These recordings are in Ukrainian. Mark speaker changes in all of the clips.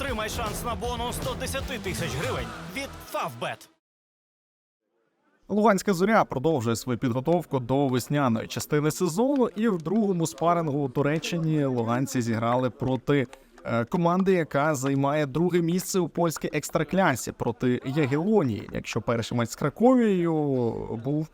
Speaker 1: Отримай шанс на бонус 110 тисяч гривень від Favbet.
Speaker 2: Луганська зоря продовжує свою підготовку до весняної частини сезону, і в другому спарингу у Туреччині луганці зіграли проти е, команди, яка займає друге місце у польській екстраклясі проти Ягелонії. Якщо перший матч з Краковією був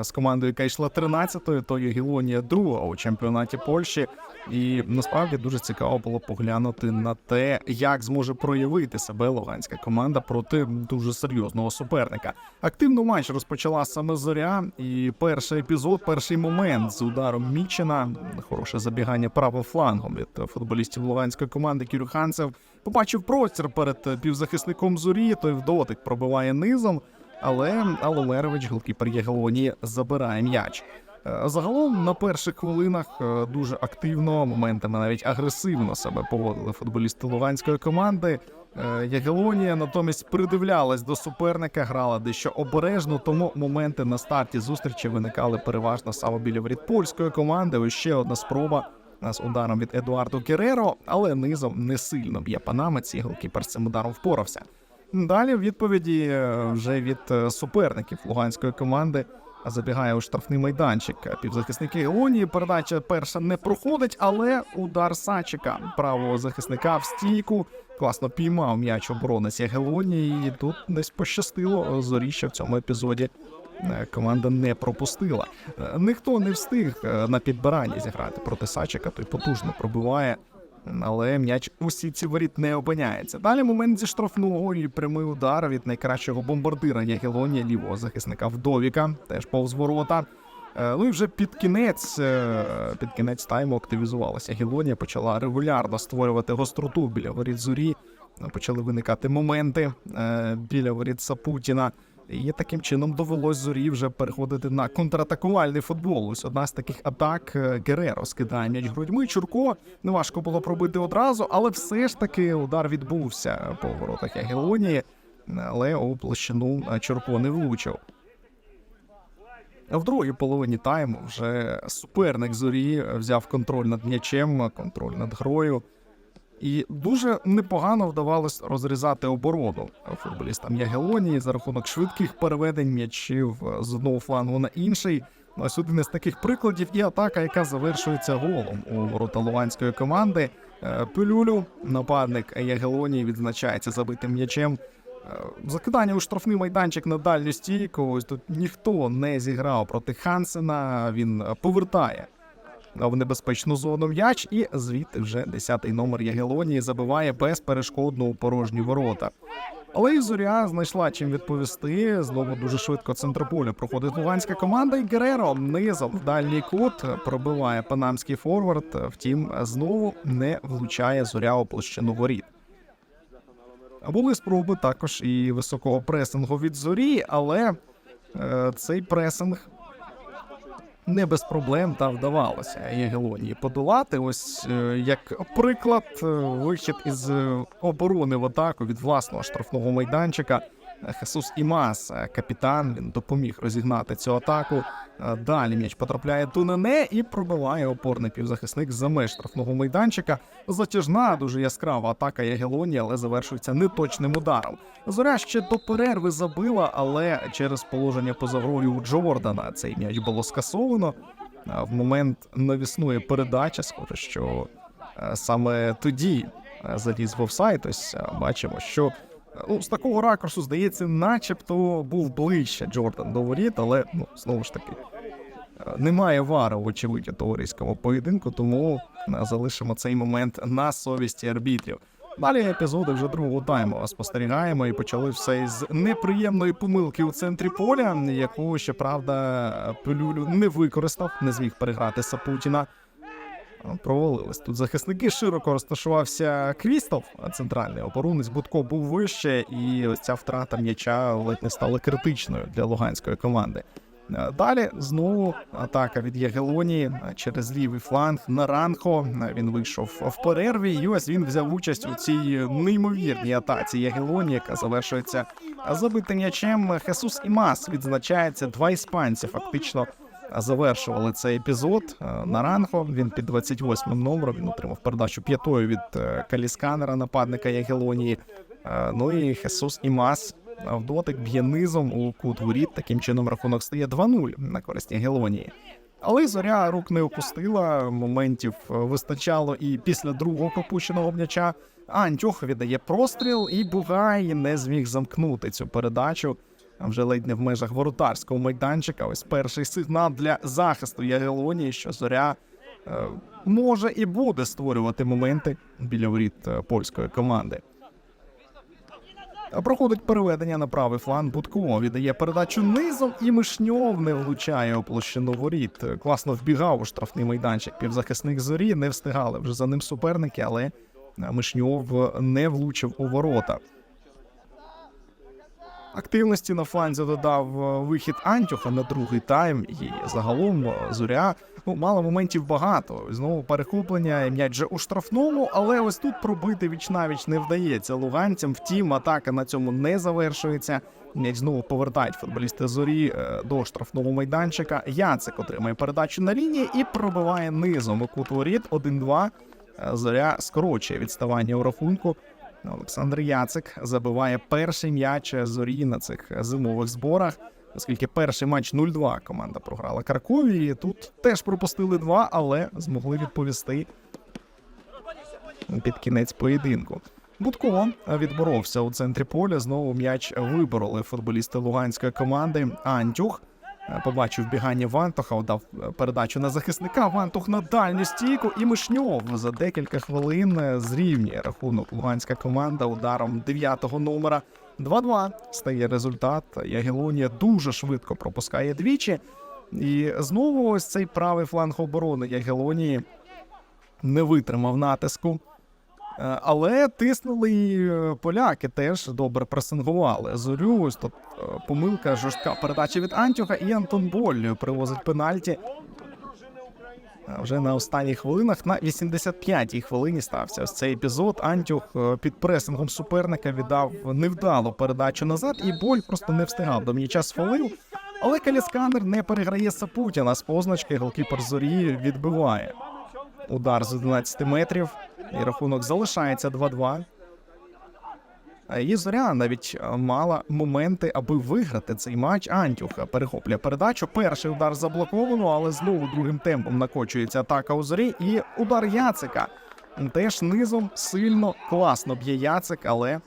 Speaker 2: з командою, яка йшла 13-ю, то Ягелонія друга у чемпіонаті Польщі. І насправді дуже цікаво було поглянути на те, як зможе проявити себе луганська команда проти дуже серйозного суперника. Активно матч розпочала саме зоря, і перший епізод, перший момент з ударом Мічина, хороше забігання правим флангом від футболістів луганської команди Кірюханцев. Побачив простір перед півзахисником зорі. Той в дотик пробиває низом. Але Аломерович, голкіпер Єгелонії, забирає м'яч. Е, Загалом на перших хвилинах е, дуже активно, моментами навіть агресивно себе поводили футболісти луганської команди. Е, Ягелонія натомість придивлялась до суперника, грала дещо обережно, тому моменти на старті зустрічі виникали переважно саме біля воріт польської команди. Ось ще одна спроба з ударом від Едуардо Кереро, але низом не сильно б'є панамець, і голкіпер з цим ударом впорався. Далі відповіді е, вже від е, суперників луганської команди забігає у штрафний майданчик. Півзахисник Єгелонії. Передача перша не проходить, але удар Сачика правого захисника в стійку. Класно піймав м'яч оборонець Ягелонії, і тут десь пощастило. Зорі ще в цьому епізоді е, команда не пропустила. Ніхто не встиг на підбиранні зіграти проти Сачика, той потужно пробиває. Але м'яч у сітці воріт не опиняється. Далі момент зі штрафного і прямий удар від найкращого бомбардира Ягелонія, лівого захисника Вдовіка, теж повз ворота. Е, Ну і вже під кінець, е, під кінець тайму активізувалася Ягелонія, почала регулярно створювати гостроту біля воріт зорі. Почали виникати моменти е, біля воріт Сапутіна. І таким чином довелось зорі вже переходити на контратакувальний футбол. Ось одна з таких атак е, Гереро скидає м'яч грудьми. Чурко неважко було пробити одразу, але все ж таки удар відбувся по воротах Ягелонії, але у площину е, Чурко не влучив. В другій половині тайму вже суперник зорі взяв контроль над м'ячем, контроль над грою. І дуже непогано вдавалось розрізати оборону футболістам Ягелонії за рахунок швидких переведень м'ячів з одного флангу на інший. Ось один із таких прикладів і атака, яка завершується голом у ворота луганської команди. Е, Пилюлю, нападник Ягелонії, відзначається забитим м'ячем. Е, Закидання у штрафний майданчик на дальню стійку. Ось тут ніхто не зіграв проти Хансена. Він е, повертає в небезпечну зону м'яч, і звідти вже 10-й номер Ягелонії забиває безперешкодно у порожні ворота. Але і зоря знайшла чим відповісти. Знову дуже швидко центрополя проходить луганська команда. І Гереро низом в дальній кут пробиває панамський форвард. Втім, знову не влучає зоря у площину воріт. Були спроби також і високого пресингу від зорі, але е, цей пресинг не без проблем та вдавалося Єгелонії подолати. Ось е, як приклад, е, вихід із е, оборони в атаку від власного штрафного майданчика. Е, Хесус Імас, е, капітан, він допоміг розігнати цю атаку. Е, Далі м'яч потрапляє Тунене і пробиває опорний півзахисник за меж штрафного майданчика. Затяжна, дуже яскрава атака Ягелонії, але завершується неточним ударом. Зоря ще до перерви забила, але через положення поза грою у Джордана цей м'яч було скасовано. В момент навісної передачі, схоже, що е, саме тоді е, заліз в офсайд. Ось е, бачимо, що е, ну, з такого ракурсу здається, начебто був ближче Джордан до воріт, але ну знову ж таки. е, Немає вари, вочевидь, у товариському поєдинку, тому е, залишимо цей момент на совісті арбітрів. Далі епізоди вже другого тайму спостерігаємо і почали все із неприємної помилки у центрі поля, яку щоправда Пилюлю не використав, не зміг переграти Сапутіна. Провалились тут захисники. Широко розташувався Крістов, центральний оборонець. Будко був вище, і ця втрата м'яча ледь не стала критичною для луганської команди. Е, Далі знову атака від Ягелонії е, через лівий фланг на Ранхо. Е, Він вийшов в перерві. І ось він взяв участь у цій неймовірній атаці Ягелонії, яка завершується забитим м'ячем. Хесус Імас відзначається два іспанці. Фактично завершували цей епізод. Е, Наранхо він під 28 номером. Він отримав передачу п'ятою від е, калісканера, нападника Ягелонії. Е, Ну і Хесус Імас в дотик б'є низом у кут воріт. Таким чином рахунок стає 2-0 на користь Ягелонії. Але зоря рук не опустила. Моментів вистачало і після другого пропущеного м'яча. Антюх віддає простріл, і Бугай не зміг замкнути цю передачу. А вже ледь не в межах воротарського майданчика. Ось перший сигнал для захисту Ягелонії, що зоря е, може і буде створювати моменти біля воріт е, польської команди. Проходить переведення на правий фланг. Будко віддає передачу низом, і Мишньов не влучає у площину воріт. Класно вбігав у штрафний майданчик. Півзахисник зорі не встигали вже за ним суперники, але Мишньов не влучив у ворота. Активності на фланзі додав е, вихід Антюха на другий тайм, і загалом е, зоря ну, мало моментів багато. Знову перехоплення, і м'яч же у штрафному, але ось тут пробити віч навіч не вдається луганцям. Втім, атака на цьому не завершується. М'яч знову повертають футболісти зорі е, до штрафного майданчика. Яцик отримає передачу на лінії і пробиває низом у кут воріт 1-2. Е, Зоря скорочує відставання у рахунку. Олександр Яцик забиває перший м'яч зорі на цих зимових зборах. Оскільки перший матч 0-2 команда програла Каркові. І Тут теж пропустили два, але змогли відповісти під кінець поєдинку. Будко відборовся у центрі поля. Знову м'яч вибороли футболісти луганської команди. Антюх побачив бігання Вантуха, дав передачу на захисника. Вантух на дальню стійку і Мишньов за декілька хвилин е, зрівнює рахунок. Луганська команда ударом 9-го номера. 2-2 стає результат. Ягелонія дуже швидко пропускає двічі. І знову ось цей правий фланг оборони Ягелонії не витримав натиску. Е, Але тиснули і е, поляки теж добре пресингували. Зорю ось тут е, помилка, жорстка передача від Антюха, і Антон Боль привозить пенальті. Вже на останніх хвилинах на 85-й хвилині стався ось цей епізод. Антюх під пресингом суперника віддав невдалу передачу назад, і боль просто не встигав до м'яча сфалив. Але Калісканер не переграє Сапутіна з позначки. Голкіпер зорі відбиває удар з 11 метрів. І рахунок залишається 2-2. А її зоря навіть е, мала моменти, аби виграти цей матч. Антюха перехоплює передачу. Перший удар заблоковано, але знову другим темпом накочується атака у зорі. І удар Яцика теж низом сильно класно б'є Яцик, але е,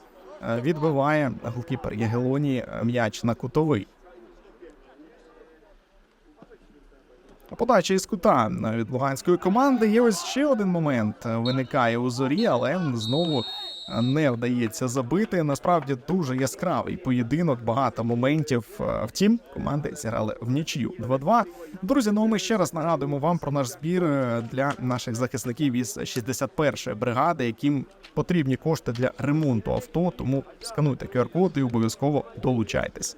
Speaker 2: відбиває голкіпер Ягелонії е, м'яч на кутовий. Подача із кута від луганської команди. Є ось ще один момент. Виникає у зорі, але знову не вдається забити. Насправді дуже яскравий поєдинок, багато моментів. Втім, команди зіграли в нічию 2-2. Друзі, ну ми ще раз нагадуємо вам про наш збір е, для наших захисників із 61-ї бригади, яким потрібні кошти для ремонту авто. Тому скануйте QR-код і обов'язково долучайтесь.